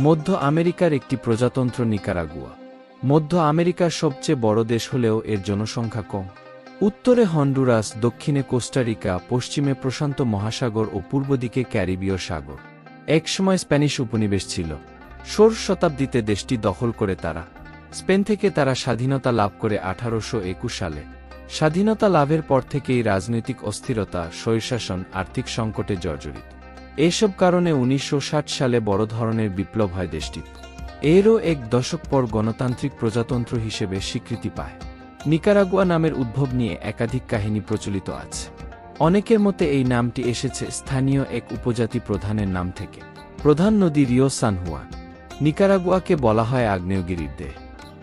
মধ্য আমেরিকার একটি প্রজাতন্ত্র নিকারাগুয়া। মধ্য আমেরিকার সবচেয়ে বড় দেশ হলেও এর জনসংখ্যা কম। উত্তরে হন্ডুরাস, দক্ষিণে কোস্টারিকা, পশ্চিমে প্রশান্ত মহাসাগর ও পূর্ব দিকে ক্যারিবীয় সাগর। একসময় স্প্যানিশ উপনিবেশ ছিল। ষোড়শ শতাব্দীতে দেশটি দখল করে তারা। স্পেন থেকে তারা স্বাধীনতা লাভ করে আঠারোশো একুশ সালে। স্বাধীনতা লাভের পর থেকেই রাজনৈতিক অস্থিরতা, স্বৈরশাসন, আর্থিক সংকটে জর্জরিত। এসব কারণে উনিশশো ষাট সালে বড় ধরনের বিপ্লব হয় দেশটি এরও এক দশক পর গণতান্ত্রিক প্রজাতন্ত্র হিসেবে স্বীকৃতি পায়। নিকারাগুয়া নামের উদ্ভব নিয়ে একাধিক কাহিনী প্রচলিত আছে। অনেকের মতে এই নামটি এসেছে স্থানীয় এক উপজাতি প্রধানের নাম থেকে। প্রধান নদী রিও সানহুয়া। নিকারাগুয়াকে বলা হয় আগ্নেয়গিরির দেহ।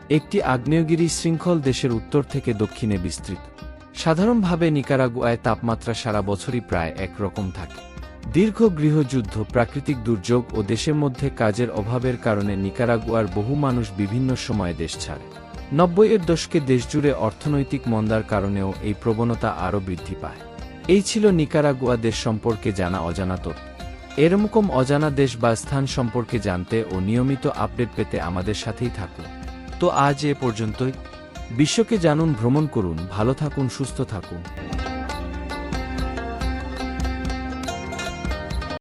একটি আগ্নেয়গিরি শৃঙ্খল দেশের উত্তর থেকে দক্ষিণে বিস্তৃত। সাধারণভাবে নিকারাগুয়ায় তাপমাত্রা সারা বছরই প্রায় একরকম থাকে। দীর্ঘ গৃহযুদ্ধ, প্রাকৃতিক দুর্যোগ ও দেশের মধ্যে কাজের অভাবের কারণে নিকারাগুয়ার বহু মানুষ বিভিন্ন সময়ে দেশ ছাড়ে। নব্বইয়ের দশকে দেশজুড়ে অর্থনৈতিক মন্দার কারণেও এই প্রবণতা আরও বৃদ্ধি পায়। এই ছিল নিকারাগুয়া দেশ সম্পর্কে জানা অজানা তথ্য। এরকম অজানা দেশ বা স্থান সম্পর্কে জানতে ও নিয়মিত আপডেট পেতে আমাদের সাথেই থাকুন। তো আজ এ পর্যন্তই। বিশ্বকে জানুন, ভ্রমণ করুন, ভালো থাকুন, সুস্থ থাকুন।